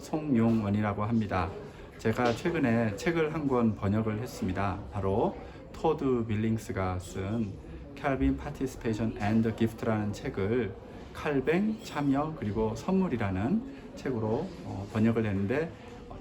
송용원이라고 합니다. 제가 최근에 책을 한 권 번역을 했습니다. 바로 토드 빌링스가 쓴 칼빈 파티스페이션 앤드 기프트라는 책을 칼뱅 참여 그리고 선물이라는 책으로 어, 번역을 했는데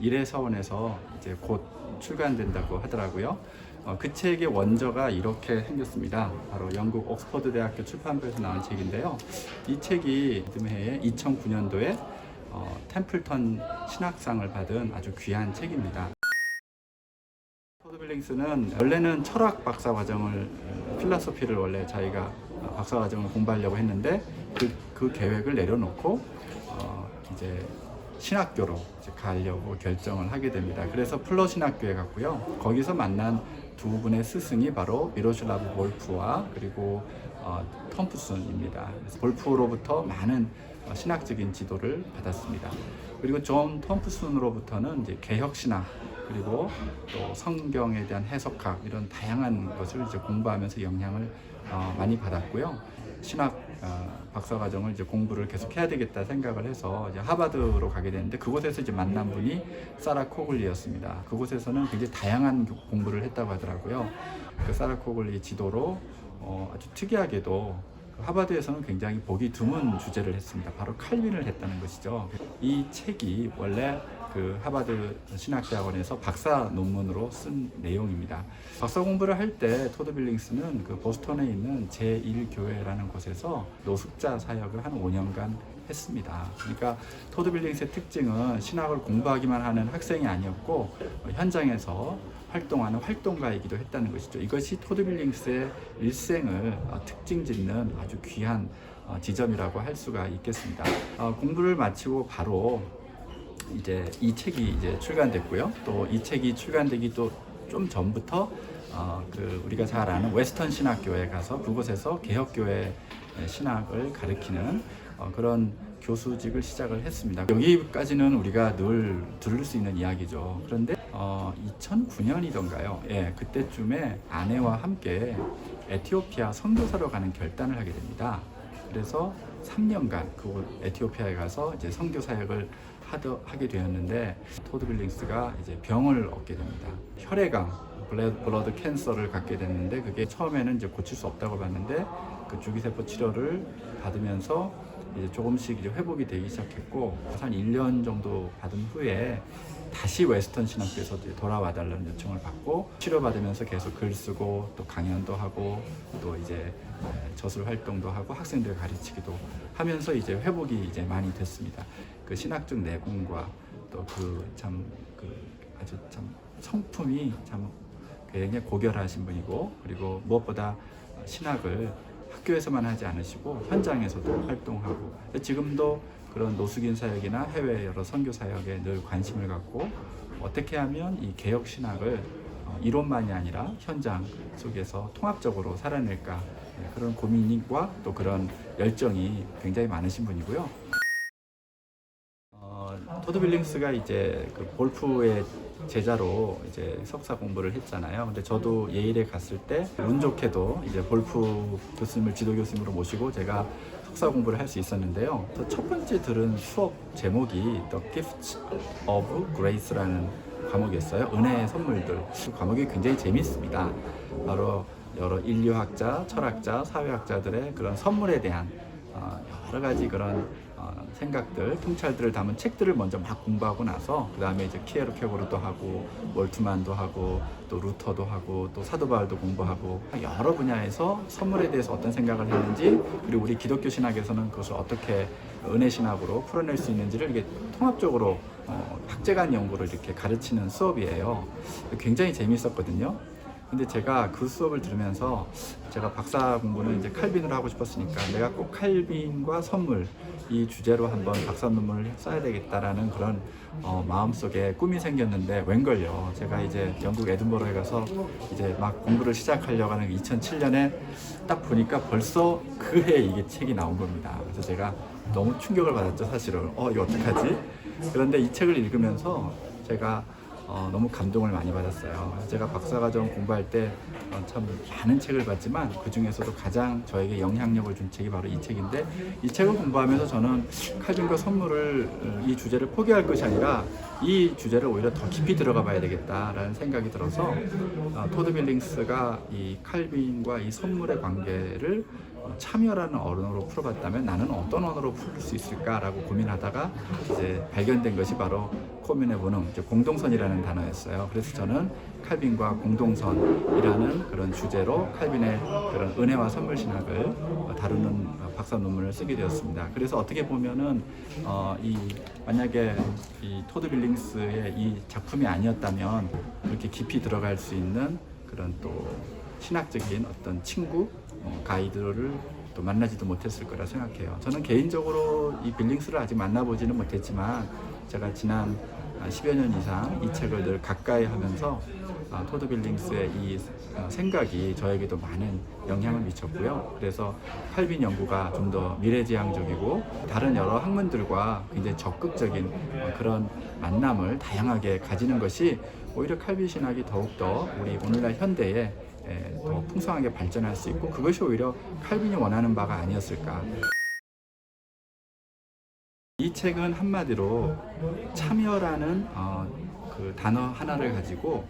일회서원에서 이제 곧 출간된다고 하더라고요. 어, 그 책의 원저가 이렇게 생겼습니다. 바로 영국 옥스퍼드 대학교 출판부에서 나온 책인데요. 이 책이 이듬해에 2009년도에 어, 템플턴 신학상을 받은 아주 귀한 책입니다. 토드 빌링스는 원래는 철학 박사 과정을 필라소피를 원래 자기가 박사 과정을 공부하려고 했는데 그, 그 계획을 내려놓고 어, 이제 신학교로 이제 가려고 결정을 하게 됩니다. 그래서 플러 신학교에 갔고요. 거기서 만난 두 분의 스승이 바로 미로슬라브 볼프와 그리고 어, 톰프슨입니다. 볼프로부터 많은 어, 신학적인 지도를 받았습니다. 그리고 존 톰프슨으로부터는 이제 개혁 신학 그리고 또 성경에 대한 해석학 이런 다양한 것을 이제 공부하면서 영향을 어, 많이 받았고요. 신학 어, 박사 과정을 이제 공부를 계속 해야 되겠다 생각을 해서 이제 하버드로 가게 됐는데 그곳에서 이제 만난 분이 사라 코글리였습니다. 그곳에서는 굉장히 다양한 교- 공부를 했다고 하더라고요. 그 사라 코글리 지도로 어, 아주 특이하게도 그 하버드에서는 굉장히 보기 드문 주제를 했습니다. 바로 칼빈을 했다는 것이죠. 이 책이 원래 그 하버드 신학대학원에서 박사 논문으로 쓴 내용입니다. 박사 공부를 할 때 토드 빌링스는 그 보스턴에 있는 제1교회라는 곳에서 노숙자 사역을 한 5년간 했습니다. 그러니까 토드 빌링스의 특징은 신학을 공부하기만 하는 학생이 아니었고 어, 현장에서 활동하는 활동가이기도 했다는 것이죠. 이것이 토드 빌링스의 일생을 어, 특징 짓는 아주 귀한 어, 지점이라고 할 수가 있겠습니다. 어, 공부를 마치고 바로 이제 이 책이 이제 출간됐고요. 또 이 책이 출간되기 또 좀 전부터 어, 그 우리가 잘 아는 웨스턴 신학교에 가서 그곳에서 개혁교회 신학을 가르치는 어, 그런 교수직을 시작을 했습니다. 여기까지는 우리가 늘 들을 수 있는 이야기죠. 그런데 어, 2009년이던가요? 예, 그때쯤에 아내와 함께 에티오피아 선교사로 가는 결단을 하게 됩니다. 그래서 3년간 그 에티오피아에 가서 이제 선교 사역을 하게 되었는데 토드 빌링스가 이제 병을 얻게 됩니다. 혈액암, 블러드 캔서를 갖게 됐는데 그게 처음에는 이제 고칠 수 없다고 봤는데 그 주기세포 치료를 받으면서 이제 조금씩 이제 회복이 되기 시작했고 한 1년 정도 받은 후에 다시 웨스턴 신학교에서 돌아와 달라는 요청을 받고 치료받으면서 계속 글 쓰고 또 강연도 하고 또 이제 에, 저술 활동도 하고 학생들 가르치기도 하면서 이제 회복이 이제 많이 됐습니다. 그 신학적 내공과 또 그참그 아주 참 성품이 참 굉장히 고결하신 분이고 그리고 무엇보다 신학을 학교에서만 하지 않으시고 현장에서도 활동하고 지금도 그런 노숙인 사역이나 해외 여러 선교 사역에 늘 관심을 갖고 어떻게 하면 이 개혁 신학을 어, 이론만이 아니라 현장 속에서 통합적으로 살아낼까 네, 그런 고민과 또 그런 열정이 굉장히 많으신 분이고요. 어, 토드 빌링스가 이제 그 볼프의 제자로 이제 석사 공부를 했잖아요. 근데 저도 예일에 갔을 때 운 좋게도 이제 볼프 교수님을 지도 교수님으로 모시고 제가 석사 공부를 할 수 있었는데요. 첫 번째 들은 수업 제목이 The Gifts of Grace라는 과목이었어요. 은혜의 선물들. 그 과목이 굉장히 재밌습니다. 바로 여러 인류학자, 철학자, 사회학자들의 그런 선물에 대한 어, 여러 가지 그런 어, 생각들, 통찰들을 담은 책들을 먼저 막 공부하고 나서 그 다음에 이제 키에르케고르도 하고 몰트만도 하고 또 루터도 하고 또 사도 바울도 공부하고 여러 분야에서 선물에 대해서 어떤 생각을 했는지 그리고 우리 기독교 신학에서는 그것을 어떻게 은혜 신학으로 풀어낼 수 있는지를 이게 통합적으로 어, 학제간 연구를 이렇게 가르치는 수업이에요. 굉장히 재미있었거든요. 근데 제가 그 수업을 들으면서 제가 박사 공부는 이제 칼빈을 하고 싶었으니까 내가 꼭 칼빈과 선물 이 주제로 한번 박사 논문을 써야 되겠다라는 그런 어, 마음속에 꿈이 생겼는데 웬걸요. 제가 이제 영국 에든버러에 가서 이제 막 공부를 시작하려고 하는 2007년에 딱 보니까 벌써 그 해에 이게 책이 나온 겁니다. 그래서 제가 너무 충격을 받았죠, 사실은. 어, 이거 어떡하지? 그런데 이 책을 읽으면서 제가 어, 너무 감동을 많이 받았어요. 제가 박사과정 공부할 때 어, 참 많은 책을 봤지만 그 중에서도 가장 저에게 영향력을 준 책이 바로 이 책인데 이 책을 공부하면서 저는 칼빈과 선물을 어, 이 주제를 포기할 것이 아니라 이 주제를 오히려 더 깊이 들어가 봐야 되겠다라는 생각이 들어서 어, 토드 빌링스가 이 칼빈과 이 선물의 관계를 어, 참여라는 언어로 풀어봤다면 나는 어떤 언어로 풀 수 있을까라고 고민하다가 이제 발견된 것이 바로 코민의 이제 공동선이라는 단어였어요. 그래서 저는 칼빈과 공동선이라는 그런 주제로 칼빈의 그런 은혜와 선물 신학을 어, 다루는 어, 박사 논문을 쓰게 되었습니다. 그래서 어떻게 보면은 어, 이 만약에 이 토드 빌링스의 이 작품이 아니었다면 그렇게 깊이 들어갈 수 있는 그런 또 신학적인 어떤 친구 어, 가이드를 또 만나지도 못했을 거라 생각해요. 저는 개인적으로 이 빌링스를 아직 만나보지는 못했지만 제가 지난 아, 10여 년 이상 이 책을 늘 가까이 하면서 아, 토드 빌링스의 이 어, 생각이 저에게도 많은 영향을 미쳤고요. 그래서 칼빈 연구가 좀 더 미래지향적이고 다른 여러 학문들과 굉장히 적극적인 어, 그런 만남을 다양하게 가지는 것이 오히려 칼빈 신학이 더욱더 우리 오늘날 현대에 에, 더 풍성하게 발전할 수 있고 그것이 오히려 칼빈이 원하는 바가 아니었을까. 이 책은 한마디로 참여라는 어, 그 단어 하나를 가지고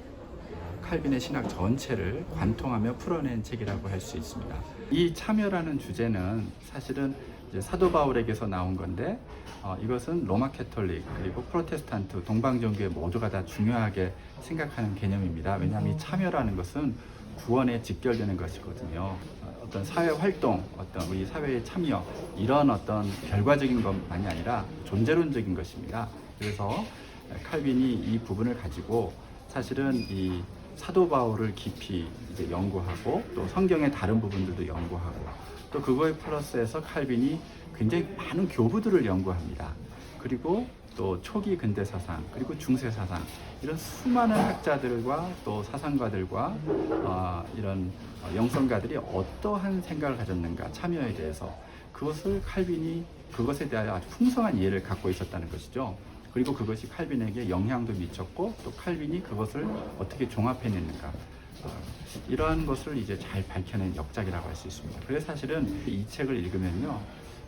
칼빈의 신학 전체를 관통하며 풀어낸 책이라고 할 수 있습니다. 이 참여라는 주제는 사실은 사도 바울에게서 나온 건데 어, 이것은 로마 캐톨릭 그리고 프로테스탄트 동방 종교의 모두가 다 중요하게 생각하는 개념입니다. 왜냐하면 이 참여라는 것은 구원에 직결되는 것이거든요. 어, 어떤 사회 활동, 어떤 우리 사회의 참여 이런 어떤 결과적인 것만이 아니라 존재론적인 것입니다. 그래서 칼빈이 이 부분을 가지고 사실은 이 사도 바울을 깊이 이제 연구하고 또 성경의 다른 부분들도 연구하고 또 그거에 플러스해서 칼빈이 굉장히 많은 교부들을 연구합니다. 그리고 또 초기 근대 사상 그리고 중세 사상 이런 수많은 학자들과 또 사상가들과 어, 이런 어, 영성가들이 어떠한 생각을 가졌는가 참여에 대해서 그것을 칼빈이 그것에 대하여 아주 풍성한 이해를 갖고 있었다는 것이죠. 그리고 그것이 칼빈에게 영향도 미쳤고 또 칼빈이 그것을 어떻게 종합해냈는가 어, 이러한 것을 이제 잘 밝혀낸 역작이라고 할 수 있습니다. 그래서 사실은 이 책을 읽으면요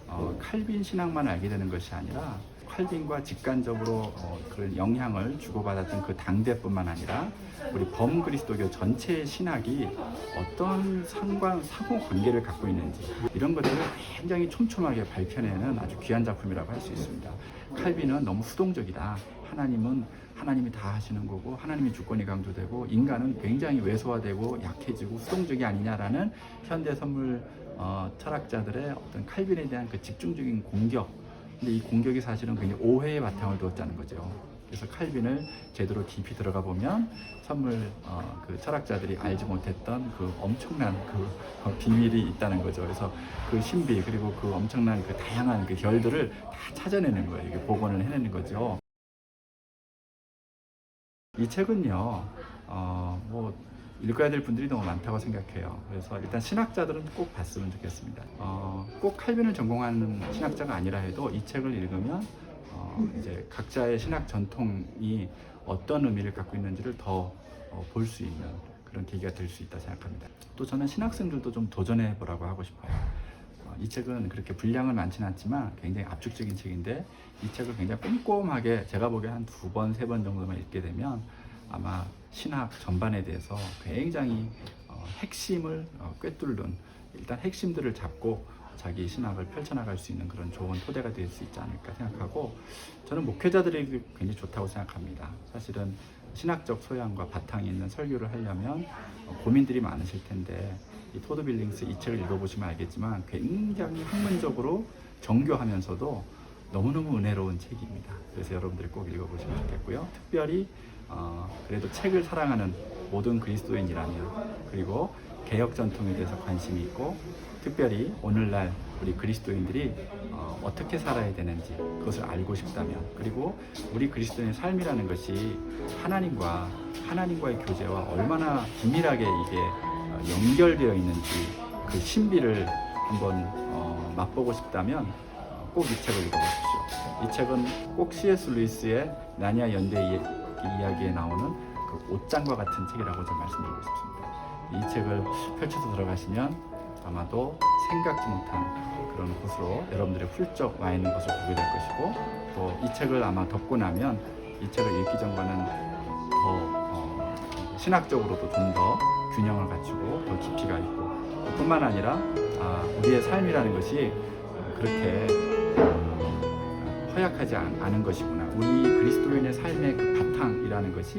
어, 칼빈 신학만 알게 되는 것이 아니라 칼빈과 직간접으로 어, 그런 영향을 주고받았던 그 당대뿐만 아니라 우리 범그리스도교 전체의 신학이 어떤 상관 상호 관계를 갖고 있는지 이런 것들을 굉장히 촘촘하게 밝혀내는 아주 귀한 작품이라고 할 수 있습니다. 칼빈은 너무 수동적이다. 하나님은 하나님이 다 하시는 거고 하나님이 주권이 강조되고 인간은 굉장히 왜소화되고 약해지고 수동적이 아니냐라는 현대 선물 어, 철학자들의 어떤 칼빈에 대한 그 집중적인 공격. 근데 이 공격이 사실은 굉장히 오해의 바탕을 두었다는 거죠. 그래서 칼빈을 제대로 깊이 들어가 보면 선물 어, 그 철학자들이 알지 못했던 그 엄청난 그 어, 비밀이 있다는 거죠. 그래서 그 신비 그리고 그 엄청난 그 다양한 그 결들을 다 찾아내는 거예요. 이게 복원을 해내는 거죠. 이 책은요, 어, 뭐 읽어야 될 분들이 너무 많다고 생각해요. 그래서 일단 신학자들은 꼭 봤으면 좋겠습니다. 어, 꼭 칼빈을 전공하는 신학자가 아니라 해도 이 책을 읽으면 어, 이제 각자의 신학 전통이 어떤 의미를 갖고 있는지를 더 볼수 있는 그런 계기가 될 수 있다 생각합니다. 또 저는 신학생들도 좀 도전해 보라고 하고 싶어요. 어, 이 책은 그렇게 분량은 많지는 않지만 굉장히 압축적인 책인데 이 책을 굉장히 꼼꼼하게 제가 보기에 한 두 번, 세 번 정도만 읽게 되면 아마 신학 전반에 대해서 굉장히 어, 핵심을 어, 꿰뚫는 일단 핵심들을 잡고 자기 신학을 펼쳐나갈 수 있는 그런 좋은 토대가 될 수 있지 않을까 생각하고 저는 목회자들에게 굉장히 좋다고 생각합니다. 사실은 신학적 소양과 바탕이 있는 설교를 하려면 어, 고민들이 많으실 텐데 이 토드 빌링스 이 책을 읽어보시면 알겠지만 굉장히 학문적으로 정교하면서도 너무너무 은혜로운 책입니다. 그래서 여러분들이 꼭 읽어보시면 좋겠고요. 특별히 어, 그래도 책을 사랑하는 모든 그리스도인이라면 그리고 개혁 전통에 대해서 관심이 있고 특별히 오늘날 우리 그리스도인들이 어, 어떻게 살아야 되는지 그것을 알고 싶다면 그리고 우리 그리스도인의 삶이라는 것이 하나님과 하나님과의 교제와 얼마나 긴밀하게 이게 어, 연결되어 있는지 그 신비를 한번 어, 맛보고 싶다면 꼭 이 책을 읽어보십시오. 이 책은 꼭 C.S. 루이스의 나니아 연대의 이야기에 나오는 그 옷장과 같은 책이라고 좀 말씀드리고 싶습니다. 이 책을 펼쳐서 들어가시면 아마도 생각지 못한 그런 곳으로 여러분들이 훌쩍 와 있는 것을 보게 될 것이고 또 이 책을 아마 덮고 나면 이 책을 읽기 전과는 더 어, 신학적으로도 좀 더 균형을 갖추고 더 깊이가 있고 뿐만 아니라 아, 우리의 삶이라는 것이 그렇게 어, 허약하지 않, 않은 것이구나. 우리 그리스도인의 삶의 그 바탕이라는 것이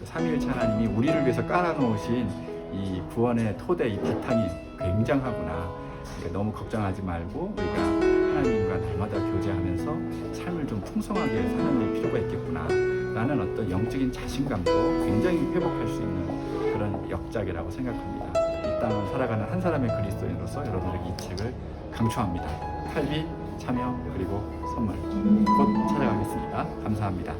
그 삼위일체 하나님이 우리를 위해서 깔아놓으신 이 구원의 토대, 이 바탕이 굉장하구나. 그러니까 너무 걱정하지 말고 우리가 하나님과 날마다 교제하면서 삶을 좀 풍성하게 데 필요가 있겠구나. 라는 어떤 영적인 자신감도 굉장히 회복할 수 있는 그런 역작이라고 생각합니다. 이 땅을 살아가는 한 사람의 그리스도인으로서 여러분에게 이 책을 강추합니다. 칼비, 참여, 그리고 선물 곧 찾아가겠습니다. 감사합니다.